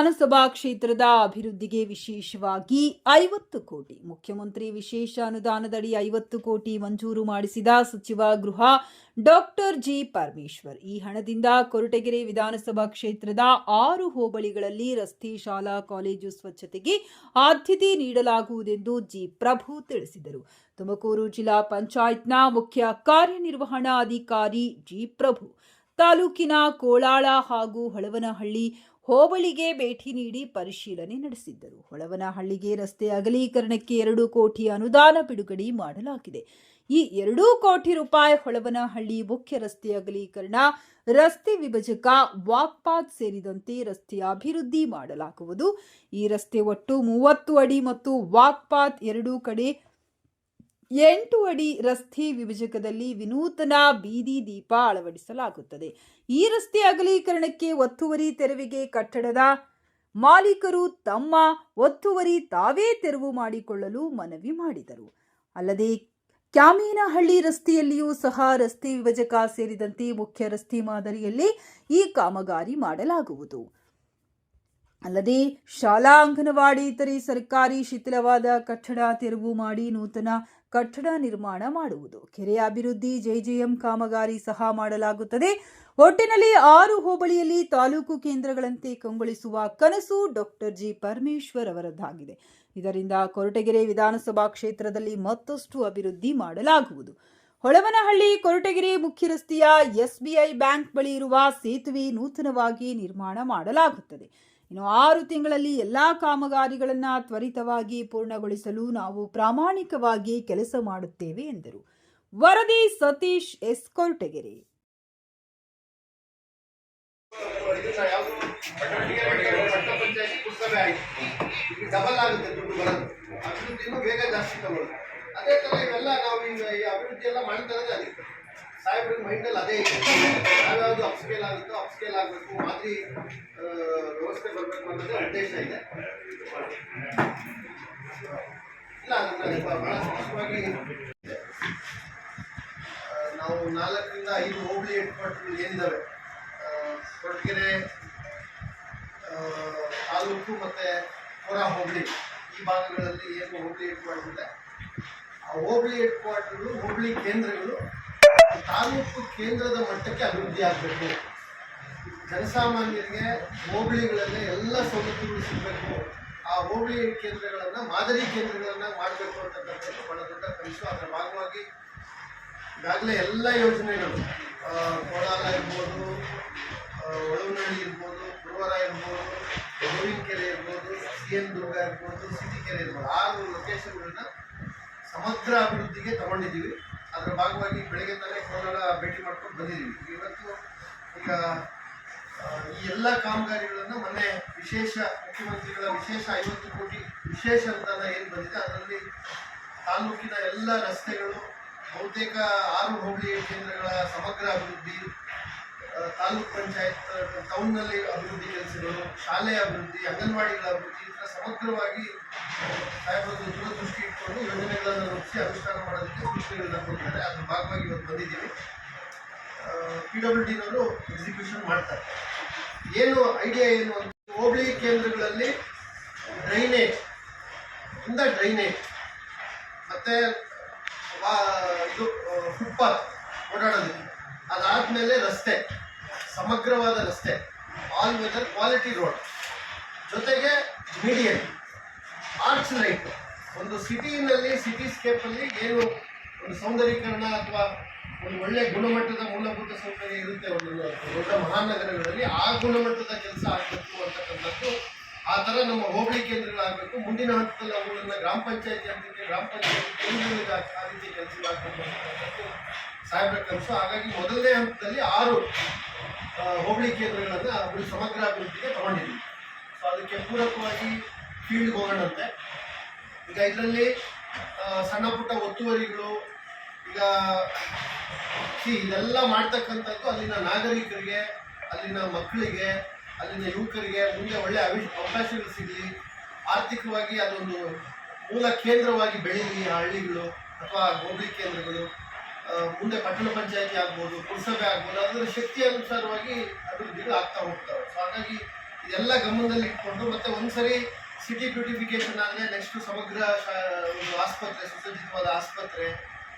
ವಿಧಾನಸಭಾ ಕ್ಷೇತ್ರದ ಅಭಿವೃದ್ಧಿಗೆ ವಿಶೇಷವಾಗಿ ಐವತ್ತು ಕೋಟಿ, ಮುಖ್ಯಮಂತ್ರಿ ವಿಶೇಷ ಅನುದಾನದಡಿ ಐವತ್ತು ಕೋಟಿ ಮಂಜೂರು ಮಾಡಿಸಿದ ಸಚಿವ ಗೃಹ ಡಾಕ್ಟರ್ ಜಿ ಪರಮೇಶ್ವರ್. ಈ ಹಣದಿಂದ ಕೊರಟಗೆರೆ ವಿಧಾನಸಭಾ ಕ್ಷೇತ್ರದ ಆರು ಹೋಬಳಿಗಳಲ್ಲಿ ರಸ್ತೆ, ಶಾಲಾ, ಕಾಲೇಜು ಸ್ವಚ್ಛತೆಗೆ ಆದ್ಯತೆ ನೀಡಲಾಗುವುದೆಂದು ಜಿ ಪ್ರಭು ತಿಳಿಸಿದರು. ತುಮಕೂರು ಜಿಲ್ಲಾ ಪಂಚಾಯತ್ನ ಮುಖ್ಯ ಕಾರ್ಯನಿರ್ವಹಣಾಧಿಕಾರಿ ಜಿ ಪ್ರಭು. ತಾಲೂಕಿನ ಕೋಳಾಳ ಹಾಗೂ ಹೊಳವನಹಳ್ಳಿ ಹೋಬಳಿಗೆ ಭೇಟಿ ನೀಡಿ ಪರಿಶೀಲನೆ ನಡೆಸಿದ್ದರು. ಹೊಳವನಹಳ್ಳಿಗೆ ರಸ್ತೆ ಅಗಲೀಕರಣಕ್ಕೆ ಎರಡು ಕೋಟಿ ಅನುದಾನ ಬಿಡುಗಡೆ ಮಾಡಲಾಗಿದೆ. ಈ ಎರಡೂ ಕೋಟಿ ರೂಪಾಯಿ ಹೊಳವನಹಳ್ಳಿ ಮುಖ್ಯ ರಸ್ತೆ ಅಗಲೀಕರಣ, ರಸ್ತೆ ವಿಭಜಕ, ವಾಕ್ಪಾತ್ ಸೇರಿದಂತೆ ರಸ್ತೆಯ ಅಭಿವೃದ್ಧಿ ಮಾಡಲಾಗುವುದು. ಈ ರಸ್ತೆ ಒಟ್ಟು ಮೂವತ್ತು ಅಡಿ ಮತ್ತು ವಾಕ್ಪಾತ್ ಎರಡೂ ಕಡೆ ಎಂಟು ಅಡಿ ರಸ್ತೆ ವಿಭಜಕದಲ್ಲಿ ವಿನೂತನ ಬೀದಿ ದೀಪ ಅಳವಡಿಸಲಾಗುತ್ತದೆ. ಈ ರಸ್ತೆ ಅಗಲೀಕರಣಕ್ಕೆ ಒತ್ತುವರಿ ತೆರವಿಗೆ ಕಟ್ಟಡದ ಮಾಲೀಕರು ತಮ್ಮ ಒತ್ತುವರಿ ತಾವೇ ತೆರವು ಮಾಡಿಕೊಳ್ಳಲು ಮನವಿ ಮಾಡಿದರು. ಅಲ್ಲದೆ ಕ್ಯಾಮೇನಹಳ್ಳಿ ರಸ್ತೆಯಲ್ಲಿಯೂ ಸಹ ರಸ್ತೆ ವಿಭಜಕ ಸೇರಿದಂತೆ ಮುಖ್ಯ ರಸ್ತೆ ಮಾದರಿಯಲ್ಲಿ ಈ ಕಾಮಗಾರಿ ಮಾಡಲಾಗುವುದು. ಅಲ್ಲದೆ ಶಾಲಾ ಅಂಗನವಾಡಿ ಇತರೆ ಸರ್ಕಾರಿ ಶಿಥಿಲವಾದ ಕಟ್ಟಡ ತೆರವು ಮಾಡಿ ನೂತನ ಕಟ್ಟಡ ನಿರ್ಮಾಣ ಮಾಡುವುದು. ಕೆರೆ ಅಭಿವೃದ್ಧಿ ಜೆಜೆಎಂ ಕಾಮಗಾರಿ ಸಹ ಮಾಡಲಾಗುತ್ತದೆ. ಒಟ್ಟಿನಲ್ಲಿ ಆರು ಹೋಬಳಿಯಲ್ಲಿ ತಾಲೂಕು ಕೇಂದ್ರಗಳಂತೆ ಕಂಗೊಳಿಸುವ ಕನಸು ಡಾಕ್ಟರ್ ಜಿ ಪರಮೇಶ್ವರ್ ಅವರದ್ದಾಗಿದೆ. ಇದರಿಂದ ಕೊರಟಗೆರೆ ವಿಧಾನಸಭಾ ಕ್ಷೇತ್ರದಲ್ಲಿ ಮತ್ತಷ್ಟು ಅಭಿವೃದ್ಧಿ ಮಾಡಲಾಗುವುದು. ಹೊಳವನಹಳ್ಳಿ ಕೊರಟಗೆರೆ ಮುಖ್ಯ ರಸ್ತೆಯ ಎಸ್ಬಿಐ ಬ್ಯಾಂಕ್ ಬಳಿ ಇರುವ ಸೇತುವೆ ನೂತನವಾಗಿ ನಿರ್ಮಾಣ ಮಾಡಲಾಗುತ್ತದೆ. ಇನ್ನು ಆರು ತಿಂಗಳಲ್ಲಿ ಎಲ್ಲ ಕಾಮಗಾರಿಗಳನ್ನು ತ್ವರಿತವಾಗಿ ಪೂರ್ಣಗೊಳಿಸಲು ನಾವು ಪ್ರಾಮಾಣಿಕವಾಗಿ ಕೆಲಸ ಮಾಡುತ್ತೇವೆ ಎಂದರು. ವರದಿ ಸತೀಶ್ ಎಸ್ ಅಭಿವೃದ್ಧಿ ಬೇಗ ಜಾಸ್ತಿ ಅದೇ ಥರ ಇವೆಲ್ಲ ನಾವು ಅಭಿವೃದ್ಧಿ ಎಲ್ಲ ಮಾಡ್ತಾ ಸಾಹೇಬ್ರ ಮೈಂಡಲ್ಲಿ ಅದೇ ಇದೆ. ಯಾವ್ಯಾವುದು ಅಪ್ಸ್ಕೇಲ್ ಆಗುತ್ತೋ ಅಪ್ಸ್ಕೇಲ್ ಆಗಬೇಕು, ಮಾದರಿ ವ್ಯವಸ್ಥೆ ಬರಬೇಕು ಅನ್ನೋದೇ ಉದ್ದೇಶ ಇದೆ. ಇಲ್ಲ ಅದಕ್ಕೆ ಬಹಳ ಸ್ಪಷ್ಟವಾಗಿ ನಾವು ನಾಲ್ಕರಿಂದ ಐದು ಹೋಬಳಿ ಹೆಡ್ ಕ್ವಾರ್ಟರ್ಗಳು ಏನಿದ್ದಾವೆ ಕೊರಟಗೆರೆ ತಾಲೂಕು ಮತ್ತು ಹೊರ ಹೋಬಳಿ. ಈ ಭಾಗಗಳಲ್ಲಿ ಏನು ಹೋಬಳಿ ಹೆಡ್ ಕ್ವಾರ್ಟರ್ ಇದೆ ಆ ಹೋಬಳಿ ಹೆಡ್ ಕ್ವಾರ್ಟರ್ಗಳು ಹೋಬಳಿ ಕೇಂದ್ರಗಳು ತಾಲೂಕು ಕೇಂದ್ರದ ಮಟ್ಟಕ್ಕೆ ಅಭಿವೃದ್ಧಿ ಆಗಬೇಕು. ಜನಸಾಮಾನ್ಯರಿಗೆ ಹೋಬಳಿಗಳಲ್ಲಿ ಎಲ್ಲ ಸವಲತ್ತುಗಳು ಸಿಗಬೇಕು. ಆ ಹೋಬಳಿ ಕೇಂದ್ರಗಳನ್ನು, ಮಾದರಿ ಕೇಂದ್ರಗಳನ್ನು ಮಾಡಬೇಕು ಅಂತಕ್ಕಂಥದ್ದು ಬಹಳ ದೊಡ್ಡ ಕನಸು. ಅದರ ಭಾಗವಾಗಿ ಈಗಾಗಲೇ ಎಲ್ಲ ಯೋಜನೆಗಳು ಕೋಲಾಲ ಇರ್ಬೋದು ಒಳವನಹಳ್ಳಿ ಇರ್ಬೋದು, ಗುರುವಾರ ಇರ್ಬೋದು ಕೆರೆ ಇರ್ಬೋದು, ಸಿ ಎನ್ ದುರ್ಗ ಇರ್ಬೋದು ಸಿಟಿಕೆರೆ ಇರ್ಬೋದು. ಆರು ಲೊಕೇಶನ್ಗಳನ್ನ ಸಮಗ್ರ ಅಭಿವೃದ್ಧಿಗೆ ತಗೊಂಡಿದ್ದೀವಿ. ಅದರ ಭಾಗವಾಗಿ ಬೆಳಗ್ಗೆ ತಾನೇ ಕೋಲಾರ ಭೇಟಿ ಮಾಡ್ಕೊಂಡು ಬಂದಿದ್ದೀವಿ. ಇವತ್ತು ಈಗ ಈ ಎಲ್ಲ ಕಾಮಗಾರಿಗಳನ್ನು ಮೊನ್ನೆ ವಿಶೇಷ ಮುಖ್ಯಮಂತ್ರಿಗಳ ವಿಶೇಷ ಐವತ್ತು ಕೋಟಿ ವಿಶೇಷ ಅನುದಾನ ಏನು ಬಂದಿದೆ, ಅದರಲ್ಲಿ ತಾಲೂಕಿನ ಎಲ್ಲ ರಸ್ತೆಗಳು, ಬಹುತೇಕ ಆರು ಹೋಬಳಿ ಕೇಂದ್ರಗಳ ಸಮಗ್ರ ಅಭಿವೃದ್ಧಿ ತಾಲೂಕು ಪಂಚಾಯತ್, ಟೌನ್ನಲ್ಲಿ ಅಭಿವೃದ್ಧಿ ಕೆಲಸಗಳು ಶಾಲೆ ಅಭಿವೃದ್ಧಿ, ಅಂಗನವಾಡಿಗಳ ಅಭಿವೃದ್ಧಿ ಸಮಗ್ರವಾಗಿ, ಸಾಹೇಬರು ದೂರದೃಷ್ಟಿ ಇಟ್ಕೊಂಡು ಯೋಜನೆಗಳನ್ನು ರೂಪಿಸಿ ಅನುಷ್ಠಾನ ಮಾಡೋದಕ್ಕೆ ಸೂಚನೆಗಳನ್ನು ಕೊಡ್ತಾರೆ ಅದ್ರ ಭಾಗವಾಗಿ ಇವತ್ತು ಬಂದಿದ್ದೀವಿ. ಪಿ ಡಬ್ಲ್ಯೂ ಡಿನವರು ಎಕ್ಸಿಕ್ಯೂಷನ್ ಮಾಡ್ತಾರೆ. ಏನು ಐಡಿಯಾ ಏನು ಅಂತ ಹೋಬಳಿ ಕೇಂದ್ರಗಳಲ್ಲಿ ಡ್ರೈನೇಜ್ ಇಂದ ಡ್ರೈನೇಜ್ ಮತ್ತೆ ಇದು ಫುಟ್ಪಾತ್ ಓಡಾಡೋದಕ್ಕೆ ಅದಾದಮೇಲೆ ರಸ್ತೆ, ಸಮಗ್ರವಾದ ರಸ್ತೆ ಆಲ್ ವೆದರ್ ಕ್ವಾಲಿಟಿ ರೋಡ್ ಜೊತೆಗೆ ಮೀಡಿಯನ್ ಆರ್ಟ್ಸ್ ಲೈಟ್ ಒಂದು ಸಿಟಿನಲ್ಲಿ ಸಿಟಿ ಸ್ಕೇಪಲ್ಲಿ ಏನು ಒಂದು ಸೌಂದರೀಕರಣ ಅಥವಾ ಒಂದು ಒಳ್ಳೆ ಗುಣಮಟ್ಟದ ಮೂಲಭೂತ ಸೌಕರ್ಯ ಇರುತ್ತೆ ಒಂದು ದೊಡ್ಡ ಮಹಾನಗರಗಳಲ್ಲಿ, ಆ ಗುಣಮಟ್ಟದ ಕೆಲಸ ಆಗಬೇಕು ಅಂತಕ್ಕಂಥದ್ದು ಆ ಥರ ನಮ್ಮ ಹೋಬಳಿ ಕೇಂದ್ರಗಳಾಗಬೇಕು ಮುಂದಿನ ಹಂತದಲ್ಲಿ ಅವುಗಳನ್ನ ಗ್ರಾಮ ಪಂಚಾಯತಿ ಹಂತಕ್ಕೆ ಗ್ರಾಮ ಪಂಚಾಯತಿ ಕೇಂದ್ರಗಳಿಗೆ ಆ- ರೀತಿ ಕೆಲಸಗಳಾಗಬೇಕು ಅಂತಕ್ಕಂಥದ್ದು ಸಾಹೇಬ್ರ ಹಾಗಾಗಿ ಮೊದಲನೇ ಹಂತದಲ್ಲಿ ಆರು ಹೋಬಳಿ ಕೇಂದ್ರಗಳನ್ನು ಸಮಗ್ರ ಅಭಿವೃದ್ಧಿಗೆ ತಗೊಂಡಿದ್ದೀವಿ. ಸೊ ಅದಕ್ಕೆ ಪೂರಕವಾಗಿ ಫೀಲ್ಡ್ಗೆ ಹೋಗೋಣಂತೆ. ಈಗ ಇದರಲ್ಲಿ ಸಣ್ಣ ಪುಟ್ಟ ಒತ್ತುವರಿಗಳು, ಈಗ ಇದೆಲ್ಲ ಮಾಡ್ತಕ್ಕಂಥದ್ದು ಅಲ್ಲಿನ ನಾಗರಿಕರಿಗೆ, ಅಲ್ಲಿನ ಮಕ್ಕಳಿಗೆ, ಅಲ್ಲಿನ ಯುವಕರಿಗೆ ಮುಂದೆ ಒಳ್ಳೆ ಅವಿ, ಅವಕಾಶಗಳು ಸಿಗಲಿ. ಆರ್ಥಿಕವಾಗಿ ಅದೊಂದು ಮೂಲ ಕೇಂದ್ರವಾಗಿ ಬೆಳೀಲಿ ಆ ಹಳ್ಳಿಗಳು ಅಥವಾ ಹೋಬಳಿ ಕೇಂದ್ರಗಳು. ಮುಂದೆ ಪಟ್ಟಣ ಪಂಚಾಯತಿ ಆಗ್ಬೋದು, ಪುರಸಭೆ ಆಗ್ಬೋದು, ಅದರ ಶಕ್ತಿ ಅನುಸಾರವಾಗಿ ಅಭಿವೃದ್ಧಿಗಳು ಆಗ್ತಾ ಹೋಗ್ತವೆ. ಸೊ, ಹಾಗಾಗಿ ಇದೆಲ್ಲ ಗಮನದಲ್ಲಿ ಇಟ್ಕೊಂಡು ಮತ್ತೆ ಒಂದ್ಸರಿ ಸಿಟಿ ಬ್ಯೂಟಿಫಿಕೇಶನ್ ಆದರೆ ನೆಕ್ಸ್ಟ್ ಸಮಗ್ರ ಒಂದು ಆಸ್ಪತ್ರೆ, ಸುಸಜ್ಜಿತವಾದ ಆಸ್ಪತ್ರೆ.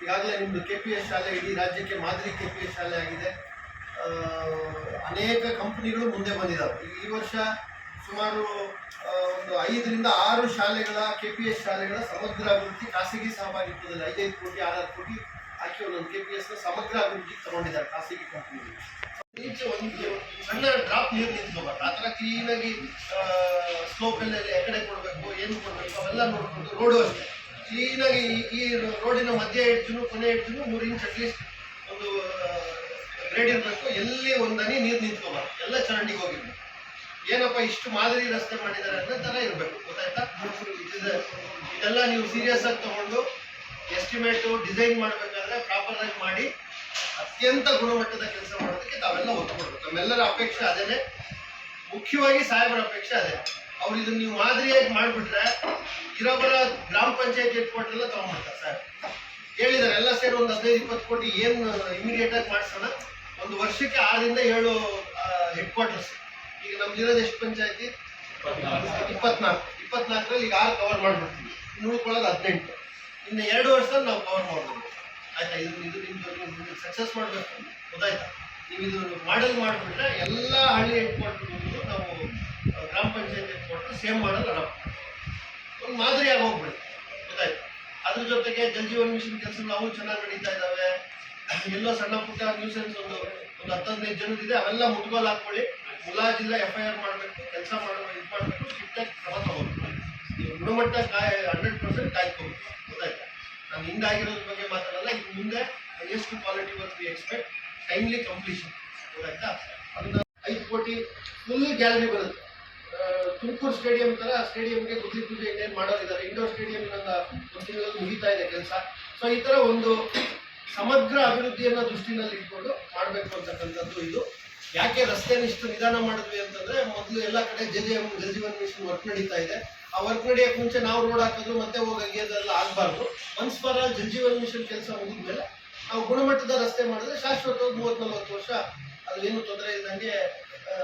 ಈಗಾಗಲೇ ನಿಮ್ಮದು ಕೆ ಪಿ ಎಸ್ ಶಾಲೆ ಇಡೀ ರಾಜ್ಯಕ್ಕೆ ಮಾದರಿ ಕೆ ಪಿ ಎಸ್ ಶಾಲೆ ಆಗಿದೆ. ಅನೇಕ ಕಂಪ್ನಿಗಳು ಮುಂದೆ ಬಂದಿದ್ದಾವೆ ಈ- ವರ್ಷ ಸುಮಾರು ಒಂದು ಐದರಿಂದ ಆರು ಶಾಲೆಗಳ ಕೆ ಪಿ ಎಸ್ ಶಾಲೆಗಳ ಸಮಗ್ರ ಅಭಿವೃದ್ಧಿ ಖಾಸಗಿ ಸಹಭಾಗಿತ್ವದಲ್ಲಿ ಐದೈದು ಕೋಟಿ ಆರಾರು ಕೋಟಿ ಹಾಕಿ ಒಂದೊಂದು ಕೆ ಪಿ ಎಸ್ನ ಸಮಗ್ರ ಅಭಿವೃದ್ಧಿ ತಗೊಂಡಿದ್ದಾರೆ ಖಾಸಗಿ ಕಂಪನಿಗಳು ಈಚೆ ಒಂದು ಸಣ್ಣ ಡ್ರಾಪ್ ನೀರು ನಿಂತ್ಕೋಬಾರ್ದು ಆ ಥರ ಕ್ಲೀನಾಗಿ ಸ್ಲೋಪಲ್ಲೆಲ್ಲ ಎಕಡೆ ಕೊಡಬೇಕು, ಏನು ಕೊಡಬೇಕು, ಅವೆಲ್ಲ ನೋಡ್ಕೊಂಡು ರೋಡು ಅಷ್ಟೇ. ಕ್ಲೀನಾಗಿ ಈ- ರೋಡಿನ ಮಧ್ಯ ಎಡ್ಜುನು ಕೊನೆ ಎಡ್ಜುನು ಮೂರು ಇಂಚ್ ಅಟ್ಲೀಸ್ಟ್ ಒಂದು ಗ್ರೇಡ್ ಇರಬೇಕು. ಎಲ್ಲಿ ಒಂದು ನೀರು ನಿಂತ್ಕೋಬಾರ್ದು ಎಲ್ಲ ಚರಂಡಿಗೆ ಹೋಗಿರ್ಬೇಕು. ಏನಪ್ಪ ಇಷ್ಟು ಮಾದರಿ ರಸ್ತೆ ಮಾಡಿದ್ದಾರೆ ಅನ್ನೋ ಥರ ಇರಬೇಕು. ಗೊತ್ತಾಯ್ತಾ? ಇದು- ಇದೆಲ್ಲ ನೀವು ಸೀರಿಯಸ್ ಆಗಿ ತಗೊಂಡು ಎಸ್ಟಿಮೇಟು ಡಿಸೈನ್ ಮಾಡಬೇಕಾದ್ರೆ ಪ್ರಾಪರ್ ಆಗಿ ಮಾಡಿ, ಅತ್ಯಂತ ಗುಣಮಟ್ಟದ ಕೆಲಸ ನಮ್ಮೆಲ್ಲರ ಅಪೇಕ್ಷೆ ಅದೇನೆ. ಮುಖ್ಯವಾಗಿ ಸಾಹೇಬರ ಅಪೇಕ್ಷೆ ಅದೇ. ಅವ್ರು ಇದನ್ನ ನೀವು ಮಾದರಿಯಾಗಿ ಮಾಡಿಬಿಟ್ರೆ ಇರೋಬರ ಗ್ರಾಮ ಪಂಚಾಯತ್ ಹೆಡ್ ಕ್ವಾರ್ಟರ್ ಎಲ್ಲ ತಗೊಂಡ್ಬಿಡ್ತಾರೆ ಸರ್ ಹೇಳಿದ್ದಾರೆ, ಎಲ್ಲ ಸೇರಿ ಒಂದು ಹದಿನೈದು, ಇಪ್ಪತ್ತು ಕೋಟಿ ಏನು ಇಮಿಡಿಯೇಟ್ ಆಗಿ ಮಾಡಿಸೋಣ. ಒಂದು ವರ್ಷಕ್ಕೆ ಆರರಿಂದ ಏಳು ಹೆಡ್ ಕ್ವಾರ್ಟರ್ಸ್ ಈಗ ನಮ್ದಿರೋದು ಎಷ್ಟು ಪಂಚಾಯತಿ? ಇಪ್ಪತ್ನಾಲ್ಕು. ಇಪ್ಪತ್ನಾಲ್ಕರಲ್ಲಿ ಈಗ ಆರು ಕವರ್ ಮಾಡ್ಬಿಡ್ತೀವಿ. ಇನ್ನು ಉಳ್ಕೊಳ್ಳೋದು ಹದಿನೆಂಟು. ಇನ್ನು ಎರಡು ವರ್ಷದಲ್ಲಿ ನಾವು ಕವರ್ ಮಾಡ್ಬೋದು. ಆಯ್ತಾ? ಇದು ಇದು ನಿಮ್ದು ಸಕ್ಸಸ್ ಮಾಡಬೇಕು. ಗೊತ್ತಾಯ್ತಾ? ಇದು ಮಾಡಲ್ ಮಾಡಿಬಿಟ್ರೆ ಎಲ್ಲ ಹಳ್ಳಿ ಹೆಡ್ ನಾವು ಗ್ರಾಮ panchayat head same model adopt ಒಂದು ಮಾದರಿಯಾಗಿ ಹೋಗ್ಬಿಡಿ ಗೊತ್ತಾಯ್ತಾ? ಅದ್ರ ಜೊತೆಗೆ ಜಲ್ ಜೀವನ್ ಮಿಷನ್ ಕೆಲಸ ನಾವು ಚೆನ್ನಾಗಿ ನಡೀತಾ ಇದ್ದಾವೆ. ಎಲ್ಲೋ ಸಣ್ಣ ಪುಟ್ಟ ನ್ಯೂಸೆನ್ಸ್ ಒಂದು ಒಂದು ಹದಿನೈದು ಜನದಿದೆ, ಅವೆಲ್ಲ ಮುಟ್ಗೋಲ್ ಹಾಕೊಳ್ಳಿ ಮುಲಾಜಿಲ್ಲ ಎಫ್ ಐ ಆರ್ ಮಾಡಬೇಕು, ಕೆಲಸ ಮಾಡಬೇಕು, ಇದು ಮಾಡಬೇಕು ಸ್ಟ್ರಿಕ್ಟಾಗಿ ಕ್ರಮ ತಗೋಬೇಕು ಗುಣಮಟ್ಟ ಕಾಯ್ ಹಂಡ್ರೆಡ್ ಪರ್ಸೆಂಟ್ ಕಾಯ್ಕೋಬೇಕು. ಗೊತ್ತಾಯ್ತಾ? ನಾನು ಹಿಂದಾಗಿರೋದ್ರ ಬಗ್ಗೆ ಮಾತಾಡಲ್ಲ ಇದು ಮುಂದೆ ಎಷ್ಟು quality work expect timely completion ಗೊತ್ತಾಯ್ತಾ? ಅದನ್ನ ಐದು ಕೋಟಿ ಫುಲ್ ಗ್ಯಾಲರಿ ಬರುತ್ತೆ. ತುಮಕೂರು ಸ್ಟೇಡಿಯಂ ತರ ಸ್ಟೇಡಿಯಂಗೆ ಗುದ್ದಿ ಪೂಜೆ ಇನ್ನೇನು ಮಾಡೋರಿದ್ದಾರೆ. ಇಂಡೋರ್ ಸ್ಟೇಡಿಯಂ ನನ್ನ ಒಂದು ಮುಗಿತಾ ಇದೆ ಕೆಲಸ. ಸೊ ಈ ಥರ ಒಂದು ಸಮಗ್ರ ಅಭಿವೃದ್ಧಿಯನ್ನ ದೃಷ್ಟಿನಲ್ಲಿ ಇಟ್ಕೊಂಡು ಮಾಡಬೇಕು ಅಂತಕ್ಕಂಥದ್ದು ಇದು. ಯಾಕೆ ರಸ್ತೆಯನ್ನು ಇಷ್ಟು ನಿಧಾನ ಮಾಡಿದ್ವಿ ಅಂತಂದ್ರೆ, ಮೊದಲು ಎಲ್ಲ ಕಡೆ J J M Jal Jeevan Mission work ನಡೀತಾ ಇದೆ. ಆ ವರ್ಕ್ ನಡೆಯಕ್ಕೆ ಮುಂಚೆ ನಾವು ರೋಡ್ ಹಾಕಿದ್ರು ಮತ್ತೆ ಹೋಗಿ ಅದೆಲ್ಲ ಆಗಬಾರ್ದು. Once for all Jal Jeevan Mission ಕೆಲಸ ಮುಗಿದ್ಮೇಲೆ ನಾವು ಗುಣಮಟ್ಟದ ರಸ್ತೆ ಮಾಡಿದ್ರೆ ಶಾಶ್ವತವಾಗಿ ಮೂವತ್ತ್ ನಲ್ವತ್ತು ವರ್ಷ ಅದೇನು ತೊಂದರೆ ಇಲ್ದಂಗೆ ಆ,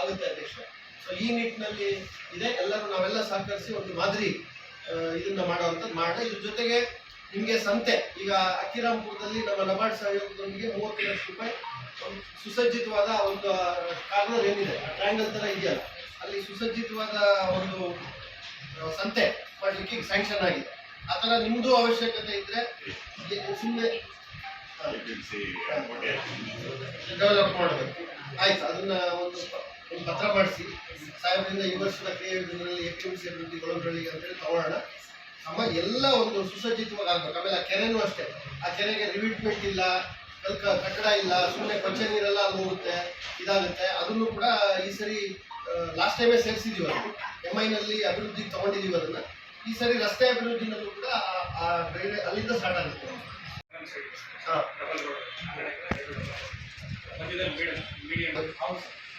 ಆಗುತ್ತೆ ಅಧ್ಯಕ್ಷ ಸೊ ಈ ನಿಟ್ಟಿನಲ್ಲಿ ಇದೆ. ಎಲ್ಲರೂ ನಾವೆಲ್ಲ ಸಹಕರಿಸಿ ಒಂದು ಮಾದರಿ ಇದನ್ನ ಮಾಡುವಂಥದ್ದು ಮಾಡೋಣ. ಇದ್ರ ಜೊತೆಗೆ ನಿಮಗೆ ಸಂತೆ. ಈಗ ಅಕ್ಕಿರಾಂಪುರದಲ್ಲಿ ನಮ್ಮ ನಬಾರ್ಡ್ ಸಹಯೋಗದೊಂದಿಗೆ ಮೂವತ್ತು ಲಕ್ಷ ರೂಪಾಯಿ ಸುಸಜ್ಜಿತವಾದ ಒಂದು ಕಾರ್ನರ್ ಏನಿದೆ ಟ್ರಯಾಂಗಲ್ ತರ ಇದೆಯಲ್ಲ ಅಲ್ಲಿ ಸುಸಜ್ಜಿತವಾದ ಒಂದು ಸಂತೆ ಮಾಡಲಿಕ್ಕೆ ಸ್ಯಾಂಕ್ಷನ್ ಆಗಿದೆ. ಆ ಥರ ನಿಮ್ಮದು ಅವಶ್ಯಕತೆ ಇದ್ರೆ ಸುಮ್ಮನೆ ಡೆವಲಪ್ ಮಾಡಬೇಕು ಆಯ್ತು, ಅದನ್ನ ಒಂದು ಒಂದು ಪತ್ರ ಮಾಡಿಸಿ. ಸಾಹೇಬರಿಂದ ಈ ವರ್ಷದ ಕ್ರಿಯೆ ಯೋಜನೆಯಲ್ಲಿ ಎ ಸಿ ಅಭಿವೃದ್ಧಿ ಗೊಳಂಬಳಿಗೆ ಅಂತೇಳಿ ತಗೊಳ್ಳೋಣ. ನಮ್ಮ ಎಲ್ಲ ಒಂದು ಸುಸಜ್ಜಿತವಾಗಿ ಆಗ್ಬೇಕು. ಆಮೇಲೆ ಆ ಕೆರೆನೂ ಅಷ್ಟೇ. ಆ ಕೆರೆಗೆ ರಿವಿಟ್ಮೆಂಟ್ ಇಲ್ಲ, ಕಲ್ಕ, ಕಟ್ಟಡ ಇಲ್ಲ ಸುಮ್ಮನೆ ಕೊಚ್ಚ ನೀರೆಲ್ಲ ಅದು ಹೋಗುತ್ತೆ, ಇದಾಗುತ್ತೆ. ಅದನ್ನು ಕೂಡ ಈ ಸರಿ ಲಾಸ್ಟ್ ಟೈಮೇ ಸೇರಿಸಿದೀವಿ ಅದು ಎಂ ಐನಲ್ಲಿ ಅಭಿವೃದ್ಧಿಗೆ ತಗೊಂಡಿದ್ದೀವಿ ಅದನ್ನು. ಈ ಸರಿ ರಸ್ತೆ ಅಭಿವೃದ್ಧಿನಲ್ಲೂ ಕೂಡ ಆ- ಅಲ್ಲಿಂದ ಸ್ಟಾರ್ಟ್ ಆಗುತ್ತೆ.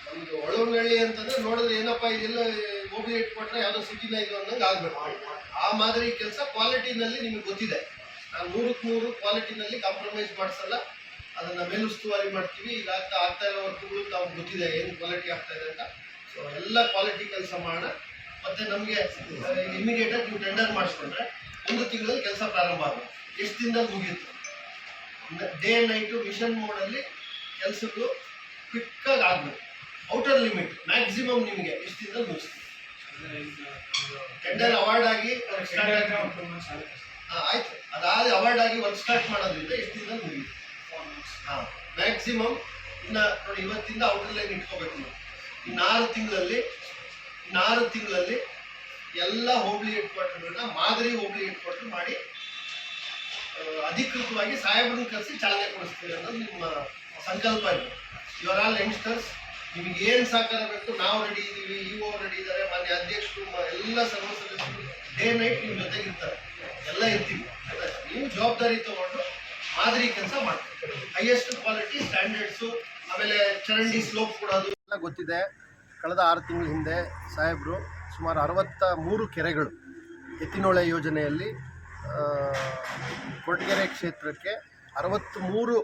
ನಮ್ದು ಒಳವನಹಳ್ಳಿ ಅಂತಂದ್ರೆ ನೋಡಿದ್ರೆ ಏನಪ್ಪ ಇದೆಲ್ಲ ಹೋಗಿ ಇಟ್ಕೊಟ್ರೆ ಯಾವುದೋ ಸಿಟಿನ ಇದು ಅನ್ನಂಗೆ ಆಗ್ಬೇಕು ಆ ಮಾದರಿ ಕೆಲಸ ಕ್ವಾಲಿಟಿನಲ್ಲಿ ನಿಮಗೆ ಗೊತ್ತಿದೆ. ನಾನು ನೂರಕ್ಕೆ ನೂರು ಕ್ವಾಲಿಟಿನಲ್ಲಿ ಕಾಂಪ್ರಮೈಸ್ ಮಾಡಿಸಲ್ಲ. ಅದನ್ನ ಮೇಲುಸ್ತುವಾರಿ ಮಾಡ್ತೀವಿ. ಇದಾಗ್ತಾ ಆಗ್ತಾ ಇರೋ ವರ್ಕ್ಗಳು ನಾವು ಗೊತ್ತಿದೆ ಏನು ಕ್ವಾಲಿಟಿ ಆಗ್ತಾ ಇದೆ ಅಂತ. ಸೊ ಎಲ್ಲ ಕ್ವಾಲಿಟಿ ಕೆಲಸ ಮಾಡೋಣ. ಮತ್ತೆ ನಮಗೆ ಇಮಿಡಿಯೇಟ್ ಆಗಿ ನೀವು ಟೆಂಡರ್ ಮಾಡಿಸ್ಕೊಂಡ್ರೆ ಒಂದು ತಿಂಗಳಲ್ಲಿ ಕೆಲಸ ಪ್ರಾರಂಭ ಆಗುತ್ತೆ. ಎಷ್ಟು ದಿನದಲ್ಲಿ ಮುಗಿಯುತ್ತೆ. ಡೇ ನೈಟು ಮಿಷನ್ ಮೋಡಲ್ಲಿ ಕೆಲಸಗಳು ಕ್ವಿಕ್ಕಾಗಿ ಆಗಬೇಕು. ಔಟರ್ ಲಿಮಿಟ್ ಮ್ಯಾಕ್ಸಿಮಮ್ ನಿಮಗೆ ದಿನದಲ್ಲಿ ಮುಗಿಸ್ತೀವಿ. ಟೆಂಡರ್ ಅವಾರ್ಡ್ ಆಗಿ ಆಯ್ತು. ಅದಾದ ಅವಾರ್ಡ್ ಆಗಿ ವರ್ಕ್ ಸ್ಟಾರ್ಟ್ ಮಾಡೋದ್ರಿಂದ ಇಷ್ಟಿಂದ ಮುಗಿಯುತ್ತೆ. ಹಾಂ ಮ್ಯಾಕ್ಸಿಮಮ್ ಇನ್ನು ನೋಡಿ ಇವತ್ತಿಂದ ಔಟರ್ ಲೈನ್ ಇಟ್ಕೋಬೇಕು ನಾವು. ಇನ್ನಾರು ತಿಂಗಳಲ್ಲಿ ಇನ್ನಾರು ತಿಂಗಳಲ್ಲಿ ಎಲ್ಲ ಹೋಬಳಿ ಹೆಡ್ ಕ್ವಾರ್ಟರ್ಗಳನ್ನ ಮಾದರಿ ಹೋಬಳಿ ಹೆಡ್ ಕ್ವಾರ್ಟರ್ ಮಾಡಿ ಅಧಿಕೃತವಾಗಿ ಸಾಹೇಬರನ್ನು ಕರೆಸಿ ಚಾಲನೆ ಕೊಡಿಸ್ತೀವಿ ಅನ್ನೋದು ನಿಮ್ಮ ಸಂಕಲ್ಪ ಇದೆ. ಯು ಆರ್ ಆಲ್ ಯಂಗ್ಸ್ಟರ್ಸ್ ನಿಮಗೆ ಏನು ಸಹಕಾರ ಬೇಕು, ನಾವು ರೆಡಿ ಇದ್ದೀವಿ ಇಒ ರೆಡಿ ಇದ್ದಾರೆ, ಮಾನ್ಯ ಅಧ್ಯಕ್ಷರು ಎಲ್ಲ ಸರ್ವ ಸದಸ್ಯರು ಡೇ ನೈಟ್ ನಿಮ್ಮ ಜೊತೆಗೆ ಇರ್ತಾರೆ. ಎಲ್ಲ ಇರ್ತೀವಿ? ನೀವು ಜವಾಬ್ದಾರಿ ತಗೊಂಡು ಮಾದರಿ ಕೆಲಸ ಮಾಡ್ತೀವಿ. ಹೈಯೆಸ್ಟ್ ಕ್ವಾಲಿಟಿ ಸ್ಟ್ಯಾಂಡರ್ಡ್ಸು ಆಮೇಲೆ ಚರಂಡಿ ಸ್ಲೋಪ್ ಕೊಡೋದು ಎಲ್ಲ ಗೊತ್ತಿದೆ. ಕಳೆದ ಆರು ತಿಂಗಳ ಹಿಂದೆ ಸಾಹೇಬರು ಸುಮಾರು ಅರವತ್ತ ಮೂರು ಕೆರೆಗಳು ಎತ್ತಿನೊಳೆ ಯೋಜನೆಯಲ್ಲಿ ಕೊರಟಗೆರೆ ಕ್ಷೇತ್ರಕ್ಕೆ ಅರವತ್ತ್ಮೂರು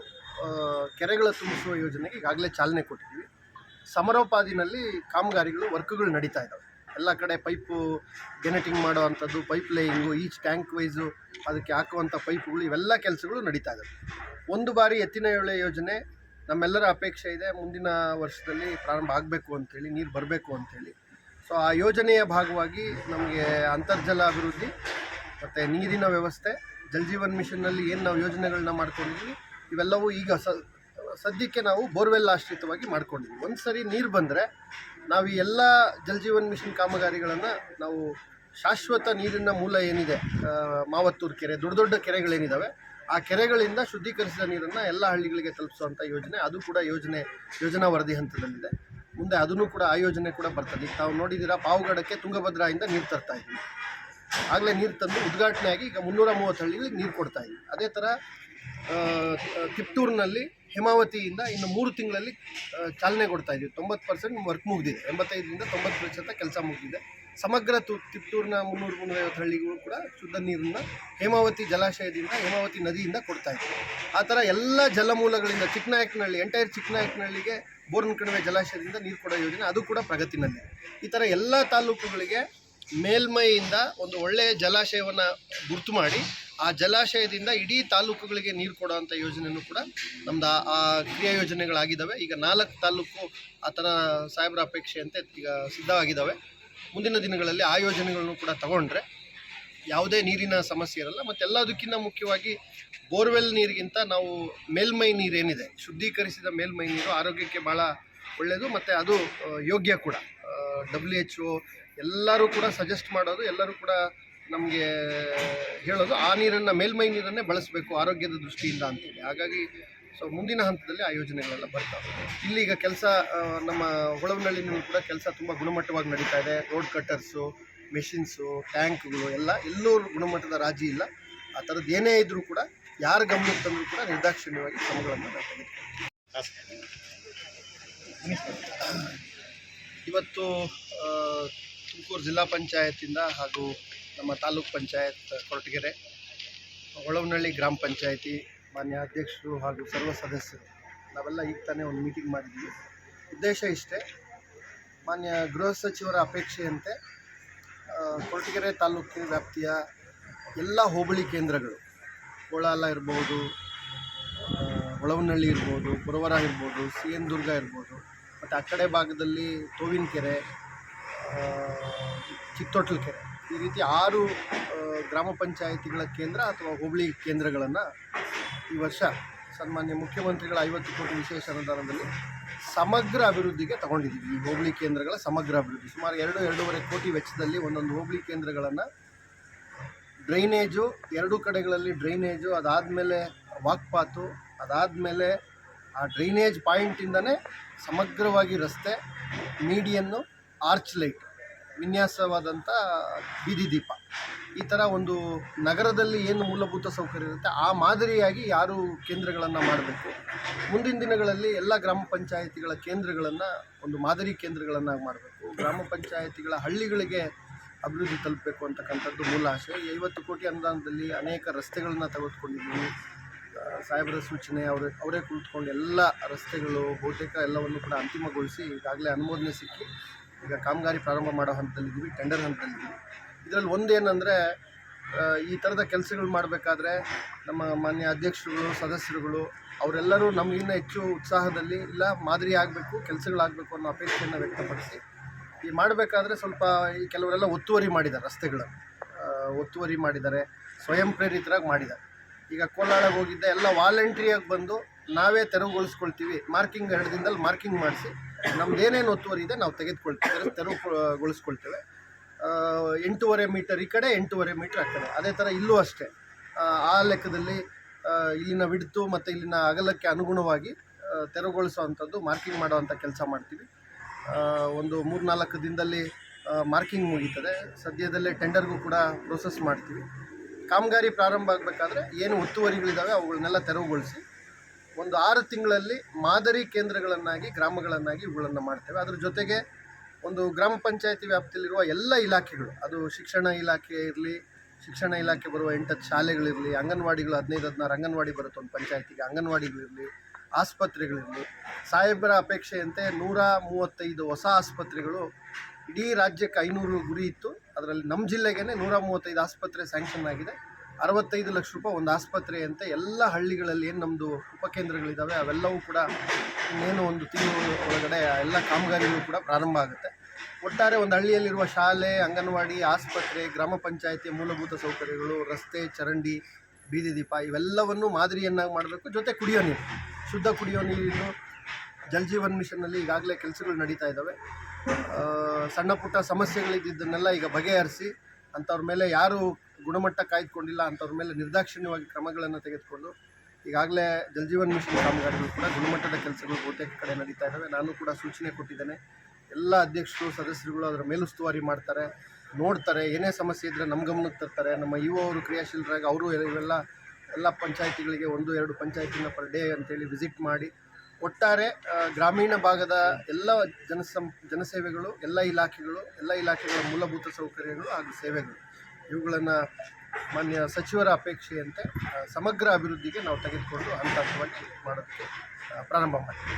ಕೆರೆಗಳ ತುಂಬಿಸುವ ಯೋಜನೆಗೆ ಈಗಾಗಲೇ ಚಾಲನೆ ಕೊಟ್ಟಿದ್ದೀವಿ. ಸಮರೋಪಾದಿನಲ್ಲಿ ಕಾಮಗಾರಿಗಳು, ವರ್ಕ್ಗಳು ನಡೀತಾ ಇದ್ದಾವೆ. ಎಲ್ಲ ಕಡೆ ಪೈಪು ಗೆನೆಟಿಂಗ್ ಮಾಡೋ ಅಂಥದ್ದು pipe laying each tank wise, ಅದಕ್ಕೆ ಹಾಕುವಂಥ ಪೈಪ್ಗಳು, ಇವೆಲ್ಲ ಕೆಲಸಗಳು ನಡೀತಾ ಇದ್ದಾವೆ. ಒಂದು ಬಾರಿ ಎತ್ತಿನ ಎಳೆ ಯೋಜನೆ, ನಮ್ಮೆಲ್ಲರ ಅಪೇಕ್ಷೆ ಇದೆ. ಮುಂದಿನ ವರ್ಷದಲ್ಲಿ ಪ್ರಾರಂಭ ಆಗಬೇಕು ಅಂಥೇಳಿ ನೀರು ಬರಬೇಕು ಅಂಥೇಳಿ ಸೊ, ಆ ಯೋಜನೆಯ ಭಾಗವಾಗಿ ನಮಗೆ ಅಂತರ್ಜಲ ಅಭಿವೃದ್ಧಿ ಮತ್ತು ನೀರಿನ ವ್ಯವಸ್ಥೆ, ಜಲ್ ಜೀವನ್ ಮಿಷನ್ನಲ್ಲಿ ಏನು ನಾವು ಯೋಜನೆಗಳನ್ನ ಮಾಡ್ಕೊಂಡಿದ್ವಿ, ಇವೆಲ್ಲವೂ ಈಗ ಸ, ಸದ್ಯಕ್ಕೆ ನಾವು ಬೋರ್ವೆಲ್ ಆಶ್ರಿತವಾಗಿ ಮಾಡ್ಕೊಂಡಿದ್ವಿ. ಒಂದು ಸರಿ ನೀರು ಬಂದರೆ ನಾವು ಈ ಎಲ್ಲ ಜಲ್ ಜೀವನ್ ಮಿಷನ್ ಕಾಮಗಾರಿಗಳನ್ನು ನಾವು ಶಾಶ್ವತ ನೀರಿನ ಮೂಲ ಏನಿದೆ ಮಾವತ್ತೂರು ಕೆರೆ, ದೊಡ್ಡ ದೊಡ್ಡ ಕೆರೆಗಳೇನಿದ್ದಾವೆ ಆ ಕೆರೆಗಳಿಂದ ಶುದ್ಧೀಕರಿಸಿದ ನೀರನ್ನು ಎಲ್ಲ ಹಳ್ಳಿಗಳಿಗೆ ತಲುಪಿಸುವಂಥ ಯೋಜನೆ, ಅದು ಕೂಡ ಯೋಜನೆ, ಯೋಜನಾ ವರದಿ ಹಂತದಲ್ಲಿದೆ. ಮುಂದೆ ಅದನ್ನು ಕೂಡ ಆ ಯೋಜನೆ ಕೂಡ ಬರ್ತದೆ. ತಾವು ನೋಡಿದ್ದೀರಾ, ಪಾವಗಡಕ್ಕೆ ತುಂಗಭದ್ರಾಯಿಂದ ನೀರು ತರ್ತಾ ಇದ್ವಿ ಆಗಲೇ ನೀರು ತಂದು ಉದ್ಘಾಟನೆ ಆಗಿ ಈಗ ಮುನ್ನೂರ ಮೂವತ್ತು ಹಳ್ಳಿಗಳಿಗೆ ನೀರು ಕೊಡ್ತಾ ಇದ್ದೀವಿ ಅದೇ ಥರ ಕಿತ್ತೂರಿನಲ್ಲಿ ಹಿಮಾವತಿಯಿಂದ ಇನ್ನು ಮೂರು ತಿಂಗಳಲ್ಲಿ ಚಾಲನೆ ಕೊಡ್ತಾ ಇದ್ದೀವಿ ತೊಂಬತ್ತು ಪರ್ಸೆಂಟ್ ವರ್ಕ್ ಮುಗಿದಿದೆ. ಎಂಬತ್ತೈದರಿಂದ ತೊಂಬತ್ತು ಪ್ರತಿಶತ ಕೆಲಸ ಮುಗಿದಿದೆ. ಸಮಗ್ರ ತು ತಿಪ್ಟೂರಿನ ಮುನ್ನೂರು ಮುನ್ನೂರೈವತ್ತು ಹಳ್ಳಿಗಳು ಕೂಡ ಶುದ್ಧ ನೀರನ್ನು ಹೇಮಾವತಿ ಜಲಾಶಯದಿಂದ, ಹೇಮಾವತಿ ನದಿಯಿಂದ ಕೊಡ್ತಾ ಇದ್ದೀವಿ ಆ ಥರ ಎಲ್ಲ ಜಲಮೂಲಗಳಿಂದ ಚಿಕ್ಕನಾಯಕನಹಳ್ಳಿ ಎಂಟೈರ್ ಚಿಕ್ಕನಾಯಕನಹಳ್ಳಿಗೆ ಬೋರ್ನ್ ಕಣಿವೆ ಜಲಾಶಯದಿಂದ ನೀರು ಕೊಡೋ ಯೋಜನೆ ಅದು ಕೂಡ ಪ್ರಗತಿನಲ್ಲಿದೆ. ಈ ಥರ ಎಲ್ಲ ತಾಲೂಕುಗಳಿಗೆ ಮೇಲ್ಮೈಯಿಂದ ಒಂದು ಒಳ್ಳೆಯ ಜಲಾಶಯವನ್ನು ಗುರುತು ಮಾಡಿ ಆ ಜಲಾಶಯದಿಂದ ಇಡೀ ತಾಲೂಕುಗಳಿಗೆ ನೀರು ಕೊಡುವಂಥ ಯೋಜನೆಯೂ ಕೂಡ ನಮ್ದು ಆ- ಕ್ರಿಯಾ ಯೋಜನೆಗಳಾಗಿದ್ದಾವೆ. ಈಗ ನಾಲ್ಕು ತಾಲೂಕು ಆ ಥರ ಸಾಹೇಬರ ಅಪೇಕ್ಷೆಯಂತೆ ಈಗ ಸಿದ್ಧವಾಗಿದ್ದಾವೆ. ಮುಂದಿನ ದಿನಗಳಲ್ಲಿ ಆ ಯೋಜನೆಗಳನ್ನು ಕೂಡ ತಗೊಂಡ್ರೆ ಯಾವುದೇ ನೀರಿನ ಸಮಸ್ಯೆ ಇರಲ್ಲ. ಮತ್ತು ಎಲ್ಲದಕ್ಕಿಂತ ಮುಖ್ಯವಾಗಿ ಬೋರ್ವೆಲ್ ನೀರಿಗಿಂತ ನಾವು ಮೇಲ್ಮೈ ನೀರೇನಿದೆ, ಶುದ್ಧೀಕರಿಸಿದ ಮೇಲ್ಮೈ ನೀರು ಆರೋಗ್ಯಕ್ಕೆ ಭಾಳ ಒಳ್ಳೆಯದು. ಮತ್ತು ಅದು ಯೋಗ್ಯ ಕೂಡ. ಡಬ್ಲ್ಯೂ ಎಚ್ ಒ ಎಲ್ಲರೂ ಕೂಡ ಸಜೆಸ್ಟ್ ಮಾಡೋದು, ಎಲ್ಲರೂ ಕೂಡ ನಮಗೆ ಹೇಳೋದು, ಆ ನೀರನ್ನು, ಮೇಲ್ಮೈ ನೀರನ್ನೇ ಬಳಸಬೇಕು, ಆರೋಗ್ಯದ ದೃಷ್ಟಿಯಿಂದ ಅಂತೇಳಿ. ಹಾಗಾಗಿ ಸೊ ಮುಂದಿನ ಹಂತದಲ್ಲಿ ಆ ಯೋಜನೆಗಳೆಲ್ಲ ಬರ್ತಾವೆ. ಇಲ್ಲಿ ಈಗ ಕೆಲಸ ನಮ್ಮ ಹೊಳವನಹಳ್ಳಿನೂ ಕೂಡ ಕೆಲಸ ತುಂಬ ಗುಣಮಟ್ಟವಾಗಿ ನಡೀತಾ ಇದೆ. ರೋಡ್ ಕಟ್ಟರ್ಸು ಮೆಷಿನ್ಸು ಟ್ಯಾಂಕ್ಗಳು ಎಲ್ಲ, ಎಲ್ಲೂ ಗುಣಮಟ್ಟದ ರಾಜಿ ಇಲ್ಲ. ಆ ಥರದ್ದು ಏನೇ ಇದ್ದರೂ ಕೂಡ ಯಾರು ಗಮನಕ್ಕೆ ತಂದರೂ ಕೂಡ ನಿರ್ದಾಕ್ಷಿಣ್ಯವಾಗಿ ಕ್ರಮಗಳನ್ನು. ಇವತ್ತು ತುಮಕೂರು ಜಿಲ್ಲಾ ಪಂಚಾಯತಿಂದ ಹಾಗೂ ನಮ್ಮ ತಾಲೂಕ್ ಪಂಚಾಯತ್ ಕೊರಟಗೆರೆ, ಹೊಳವನಹಳ್ಳಿ ಗ್ರಾಮ ಪಂಚಾಯತಿ, ಮಾನ್ಯ ಅಧ್ಯಕ್ಷರು ಹಾಗೂ ಸರ್ವ ಸದಸ್ಯರು, ನಾವೆಲ್ಲ ಈಗ ತಾನೇ ಒಂದು ಮೀಟಿಂಗ್ ಮಾಡಿದ್ವಿ. ಉದ್ದೇಶ ಇಷ್ಟೇ, ಮಾನ್ಯ ಗೃಹ ಸಚಿವರ ಅಪೇಕ್ಷೆಯಂತೆ ಕೊರಟಗೆರೆ ತಾಲೂಕಿನ ವ್ಯಾಪ್ತಿಯ ಎಲ್ಲ ಹೋಬಳಿ ಕೇಂದ್ರಗಳು ಕೋಳಾಲ ಇರ್ಬೋದು ಹೊಳವನಹಳ್ಳಿ ಇರ್ಬೋದು ಕುರವರ ಇರ್ಬೋದು, ಸಿ ಎನ್ ದುರ್ಗ ಇರ್ಬೋದು, ಮತ್ತು ಆ ಕಡೆ ಭಾಗದಲ್ಲಿ ತೋವಿನಕೆರೆ ಚಿತ್ತೊಟ್ಲ ಕೆರೆ. ಈ ರೀತಿ ಆರು ಗ್ರಾಮ ಪಂಚಾಯಿತಿಗಳ ಕೇಂದ್ರ ಅಥವಾ ಹೋಬಳಿ ಕೇಂದ್ರಗಳನ್ನು ಈ ವರ್ಷ ಸನ್ಮಾನ್ಯ ಮುಖ್ಯಮಂತ್ರಿಗಳ ಐವತ್ತು ಕೋಟಿ ವಿಶೇಷ ಅನುದಾನದಲ್ಲಿ ಸಮಗ್ರ ಅಭಿವೃದ್ಧಿಗೆ ತಗೊಂಡಿದ್ದೀವಿ. ಈ ಹೋಬಳಿ ಕೇಂದ್ರಗಳ ಸಮಗ್ರ ಅಭಿವೃದ್ಧಿ. ಸುಮಾರು ಎರಡು, ಎರಡೂವರೆ ಕೋಟಿ ವೆಚ್ಚದಲ್ಲಿ ಒಂದೊಂದು ಹೋಬಳಿ ಕೇಂದ್ರಗಳನ್ನು ಡ್ರೈನೇಜು, ಎರಡು ಕಡೆಗಳಲ್ಲಿ ಡ್ರೈನೇಜು, ಅದಾದಮೇಲೆ ವಾಕ್ಪಾತು, ಅದಾದಮೇಲೆ ಆ ಡ್ರೈನೇಜ್ ಪಾಯಿಂಟಿಂದನೇ ಸಮಗ್ರವಾಗಿ ರಸ್ತೆ, ಮೀಡಿಯನ್ನು ಆರ್ಚ್ ಲೈಟ್ ವಿನ್ಯಾಸವಾದಂಥ ಬೀದಿ ದೀಪ. ಈ ಥರ ಒಂದು ನಗರದಲ್ಲಿ ಏನು ಮೂಲಭೂತ ಸೌಕರ್ಯ ಇರುತ್ತೆ, ಆ ಮಾದರಿಯಾಗಿ ಯಾರು ಕೇಂದ್ರಗಳನ್ನು ಮಾಡಬೇಕು? ಮುಂದಿನ ದಿನಗಳಲ್ಲಿ ಎಲ್ಲ ಗ್ರಾಮ ಪಂಚಾಯಿತಿಗಳ ಕೇಂದ್ರಗಳನ್ನು, ಒಂದು ಮಾದರಿ ಕೇಂದ್ರಗಳನ್ನಾಗಿ ಮಾಡಬೇಕು. ಗ್ರಾಮ ಪಂಚಾಯಿತಿಗಳ ಹಳ್ಳಿಗಳಿಗೆ ಅಭಿವೃದ್ಧಿ ತಲುಪಬೇಕು ಅಂತಕ್ಕಂಥದ್ದು ಮೂಲ ಆಶೆ ಐವತ್ತು ಕೋಟಿ ಅನುದಾನದಲ್ಲಿ ಅನೇಕ ರಸ್ತೆಗಳನ್ನು ತೆಗೆದುಕೊಂಡಿದ್ದೀವಿ. ಸಾಹೇಬರ ಸೂಚನೆ, ಅವರೇ ಅವರೇ ಕುಳಿತುಕೊಂಡು ಎಲ್ಲ ರಸ್ತೆಗಳು, ಬಹುತೇಕ ಎಲ್ಲವನ್ನು ಕೂಡ ಅಂತಿಮಗೊಳಿಸಿ ಈಗಾಗಲೇ ಅನುಮೋದನೆ ಸಿಕ್ಕಿ ಈಗ ಕಾಮಗಾರಿ ಪ್ರಾರಂಭ ಮಾಡೋ ಹಂತದಲ್ಲಿದ್ದೀವಿ ಟೆಂಡರ್ ಹಂತದಲ್ಲಿದ್ದೀವಿ. ಇದರಲ್ಲಿ ಒಂದೇನೆಂದರೆ ಈ ಥರದ ಕೆಲಸಗಳು ಮಾಡಬೇಕಾದ್ರೆ ನಮ್ಮ ಮಾನ್ಯ ಅಧ್ಯಕ್ಷರುಗಳು, ಸದಸ್ಯರುಗಳು, ಅವರೆಲ್ಲರೂ ನಮಗಿನ್ನ ಹೆಚ್ಚು ಉತ್ಸಾಹದಲ್ಲಿ ಇಲ್ಲ, ಮಾದರಿ ಆಗಬೇಕು, ಕೆಲಸಗಳಾಗಬೇಕು ಅನ್ನೋ ಅಪೇಕ್ಷೆಯನ್ನು ವ್ಯಕ್ತಪಡಿಸಿ, ಈ ಮಾಡಬೇಕಾದ್ರೆ ಸ್ವಲ್ಪ ಈ ಕೆಲವರೆಲ್ಲ ಒತ್ತುವರಿ ಮಾಡಿದ್ದಾರೆ ರಸ್ತೆಗಳು ಒತ್ತುವರಿ ಮಾಡಿದ್ದಾರೆ ಸ್ವಯಂ ಪ್ರೇರಿತರಾಗಿ ಮಾಡಿದ್ದಾರೆ. ಈಗ ಕೋಲಾರಕ್ಕೆ ಹೋಗಿದ್ದೆ, ಎಲ್ಲ ವಾಲಂಟ್ರಿಯಾಗಿ ಬಂದು ನಾವೇ ತೆರವುಗೊಳಿಸ್ಕೊಳ್ತೀವಿ. ಮಾರ್ಕಿಂಗ್ ಎರಡು ದಿನದಲ್ಲಿ ಮಾರ್ಕಿಂಗ್ ಮಾಡಿಸಿ ನಮ್ದು ಏನೇನು ಒತ್ತುವರಿ ಇದೆ ನಾವು ತೆಗೆದುಕೊಳ್ತೀವಿ ತೆರವು- ತೆರವುಗೊಳಿಸ್ಕೊಳ್ತೇವೆ ಎಂಟೂವರೆ ಮೀಟರ್ ಈ ಕಡೆ ಎಂಟೂವರೆ ಮೀಟರ್ ಆ ಕಡೆ. ಅದೇ ಥರ ಇಲ್ಲೂ ಅಷ್ಟೇ. ಆ, ಲೆಕ್ಕದಲ್ಲಿ ಇಲ್ಲಿನ ವಿಡ್ತು ಮತ್ತು ಇಲ್ಲಿನ ಅಗಲಕ್ಕೆ ಅನುಗುಣವಾಗಿ ತೆರವುಗೊಳಿಸುವಂಥದ್ದು ಮಾರ್ಕಿಂಗ್ ಮಾಡುವಂಥ ಕೆಲಸ ಮಾಡ್ತೀವಿ. ಒಂದು ಮೂರು ನಾಲ್ಕು ದಿನದಲ್ಲಿ ಮಾರ್ಕಿಂಗ್ ಮುಗೀತದೆ. ಸದ್ಯದಲ್ಲೇ ಟೆಂಡರ್ಗೂ ಕೂಡ ಪ್ರೋಸೆಸ್ ಮಾಡ್ತೀವಿ. ಕಾಮಗಾರಿ ಪ್ರಾರಂಭ ಆಗಬೇಕಾದ್ರೆ ಏನು ಒತ್ತುವರಿಗಳಿದ್ದಾವೆ ಅವುಗಳನ್ನೆಲ್ಲ ತೆರವುಗೊಳಿಸಿ ಒಂದು ಆರು ತಿಂಗಳಲ್ಲಿ ಮಾದರಿ ಕೇಂದ್ರಗಳನ್ನಾಗಿ, ಗ್ರಾಮಗಳನ್ನಾಗಿ ಇವುಗಳನ್ನು ಮಾಡ್ತೇವೆ. ಅದರ ಜೊತೆಗೆ ಒಂದು ಗ್ರಾಮ ಪಂಚಾಯತಿ ವ್ಯಾಪ್ತಿಯಲ್ಲಿರುವ ಎಲ್ಲ ಇಲಾಖೆಗಳು, ಅದು ಶಿಕ್ಷಣ ಇಲಾಖೆ ಇರಲಿ, ಶಿಕ್ಷಣ ಇಲಾಖೆ ಬರುವ ಎಂಟತ್ತು ಶಾಲೆಗಳಿರಲಿ, ಅಂಗನವಾಡಿಗಳು ಹದಿನೈದು, ಹದಿನಾರು ಅಂಗನವಾಡಿ ಬರುತ್ತೆ ಒಂದು ಪಂಚಾಯತಿಗೆ ಅಂಗನವಾಡಿಗಳಿರಲಿ ಆಸ್ಪತ್ರೆಗಳಿರಲಿ. ಸಾಹೇಬರ ಅಪೇಕ್ಷೆಯಂತೆ ನೂರ ಮೂವತ್ತೈದು ಹೊಸ ಆಸ್ಪತ್ರೆಗಳು ಇಡೀ ರಾಜ್ಯಕ್ಕೆ ಐನೂರು ಗುರಿ ಇತ್ತು. ಅದರಲ್ಲಿ ನಮ್ಮ ಜಿಲ್ಲೆಗೇ ನೂರ ಮೂವತ್ತೈದು ಆಸ್ಪತ್ರೆ ಸ್ಯಾಂಕ್ಷನ್ ಆಗಿದೆ. ಅರವತ್ತೈದು ಲಕ್ಷ ರೂಪಾಯಿ ಒಂದು ಆಸ್ಪತ್ರೆ ಅಂತ ಎಲ್ಲ ಹಳ್ಳಿಗಳಲ್ಲಿ ಏನು ನಮ್ಮದು ಉಪಕೇಂದ್ರಗಳಿದ್ದಾವೆ, ಅವೆಲ್ಲವೂ ಕೂಡ ಇನ್ನೇನು ಒಂದು ತಿಂಗಳು ಒಳಗಡೆ ಎಲ್ಲ ಕಾಮಗಾರಿಗಳು ಕೂಡ ಪ್ರಾರಂಭ ಆಗುತ್ತೆ. ಒಟ್ಟಾರೆ ಒಂದು ಹಳ್ಳಿಯಲ್ಲಿರುವ ಶಾಲೆ, ಅಂಗನವಾಡಿ, ಆಸ್ಪತ್ರೆ, ಗ್ರಾಮ ಪಂಚಾಯಿತಿ ಮೂಲಭೂತ ಸೌಕರ್ಯಗಳು, ರಸ್ತೆ, ಚರಂಡಿ, ಬೀದಿ ದೀಪ ಇವೆಲ್ಲವನ್ನು ಮಾದರಿಯನ್ನಾಗಿ ಮಾಡಬೇಕು. ಜೊತೆ ಕುಡಿಯೋ ನೀರು, ಶುದ್ಧ ಕುಡಿಯೋ ನೀರಿನ ಜಲ್ ಜೀವನ್ ಮಿಷನ್ನಲ್ಲಿ ಈಗಾಗಲೇ ಕೆಲಸಗಳು ನಡೀತಾ ಇದ್ದಾವೆ. ಸಣ್ಣ ಪುಟ್ಟ ಸಮಸ್ಯೆಗಳಿದ್ದನ್ನೆಲ್ಲ ಈಗ ಬಗೆಹರಿಸಿ, ಅಂಥವ್ರ ಮೇಲೆ ಯಾರು ಗುಣಮಟ್ಟ ಕಾಯ್ದುಕೊಂಡಿಲ್ಲ ಅಂಥವ್ರ ಮೇಲೆ ನಿರ್ದಾಕ್ಷಿಣ್ಯವಾಗಿ ಕ್ರಮಗಳನ್ನು ತೆಗೆದುಕೊಂಡು ಈಗಾಗಲೇ ಜಲಜೀವನ್ ಮಿಷನ್ ಕಾಮಗಾರಿಗಳು ಕೂಡ ಗುಣಮಟ್ಟದ ಕೆಲಸಗಳು ಬಹುತೇಕ ಕಡೆ ನಡೀತಾ ಇದ್ದಾವೆ. ನಾನು ಕೂಡ ಸೂಚನೆ ಕೊಟ್ಟಿದ್ದೇನೆ. ಎಲ್ಲ ಅಧ್ಯಕ್ಷರು, ಸದಸ್ಯರುಗಳು ಅದರ ಮೇಲುಸ್ತುವಾರಿ ಮಾಡ್ತಾರೆ, ನೋಡ್ತಾರೆ. ಏನೇ ಸಮಸ್ಯೆ ಇದ್ದರೆ ನಮ್ಮ ಗಮನಕ್ಕೆ ತರ್ತಾರೆ. ನಮ್ಮ ಯುವ ಅವರು ಕ್ರಿಯಾಶೀಲರಾಗಿ ಅವರು ಇವೆಲ್ಲ, ಎಲ್ಲ ಪಂಚಾಯಿತಿಗಳಿಗೆ ಒಂದು, ಎರಡು ಪಂಚಾಯತಿನ ಪರ್ ಡೇ ಅಂತೇಳಿ ವಿಸಿಟ್ ಮಾಡಿ, ಒಟ್ಟಾರೆ ಗ್ರಾಮೀಣ ಭಾಗದ ಎಲ್ಲ ಜನಸಂ, ಜನಸೇವೆಗಳು, ಎಲ್ಲ ಇಲಾಖೆಗಳು, ಎಲ್ಲ ಇಲಾಖೆಗಳ ಮೂಲಭೂತ ಸೌಕರ್ಯಗಳು ಹಾಗೂ ಸೇವೆಗಳು. ಇವುಗಳನ್ನು ಮಾನ್ಯ ಸಚಿವರ ಅಪೇಕ್ಷೆಯಂತೆ ಸಮಗ್ರ ಅಭಿವೃದ್ಧಿಗೆ ನಾವು ತೆಗೆದುಕೊಂಡು ಹಂತ ಹಂತವಾಗಿ ಮಾಡೋದಕ್ಕೆ ಪ್ರಾರಂಭ ಮಾಡ್ತೀವಿ.